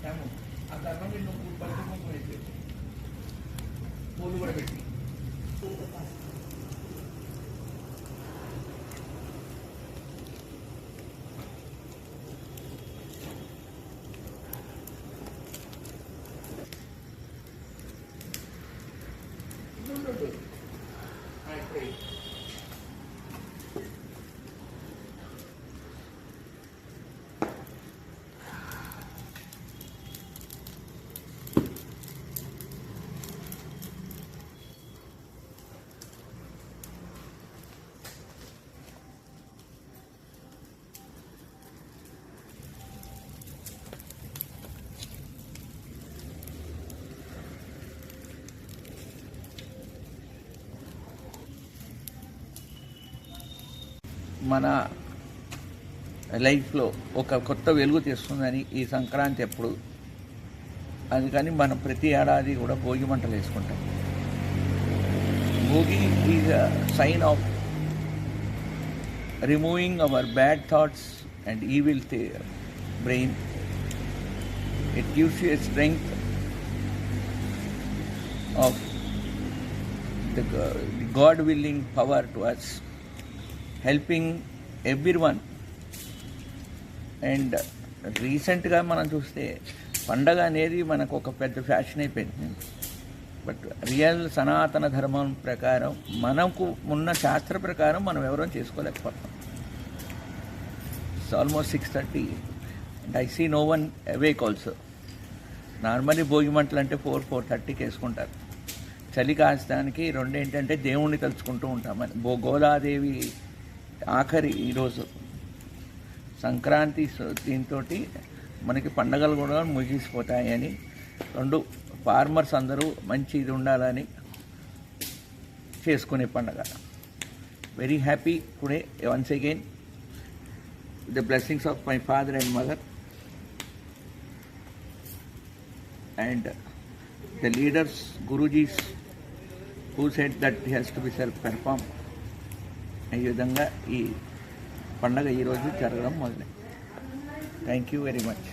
శ్యాము ఆ తర్వాత మీరు నువ్వు పసుపు కుంకుమ వేసేసి పూలు కూడా పెట్టి ఉండు, ఉండు. మన లైఫ్లో ఒక కొత్త వెలుగు తెస్తుందని ఈ సంక్రాంతి ఎప్పుడు. అందుకని మనం ప్రతి ఏడాది కూడా భోగి మంటలు వేసుకుంటాం. Bhogi is a sign of removing our bad thoughts and evil brain it gives you a strength of God willing power to its helping every one and రీసెంట్గా మనం చూస్తే పండగ అనేది మనకు ఒక పెద్ద ఫ్యాషన్ అయిపోయింది. బట్ రియల్ సనాతన ధర్మం ప్రకారం మనకు ఉన్న శాస్త్ర ప్రకారం మనం ఎవరో చేసుకోలేకపోతాం it's almost six thirty and I see no one awake also normally Bhogi మంటలు అంటే ఫోర్ ఫోర్ థర్టీకి వేసుకుంటారు. చలి కాస్తానికి రెండు ఏంటంటే దేవుణ్ణి తలుచుకుంటూ ఉంటాం. అని గోదాదేవి ఆఖరి ఈరోజు సంక్రాంతి దీంతో మనకి పండగలు కూడా ముగిసిపోతాయని రెండు ఫార్మర్స్ అందరూ మంచి ఇది ఉండాలని చేసుకునే పండగ. Very happy today once again the blessings of my father and mother and the leaders gurujis who set that has to be self self-perform. ఈ విధంగా ఈ పండగ ఈరోజు జరగడం మొదలై థ్యాంక్ యూ వెరీ మచ్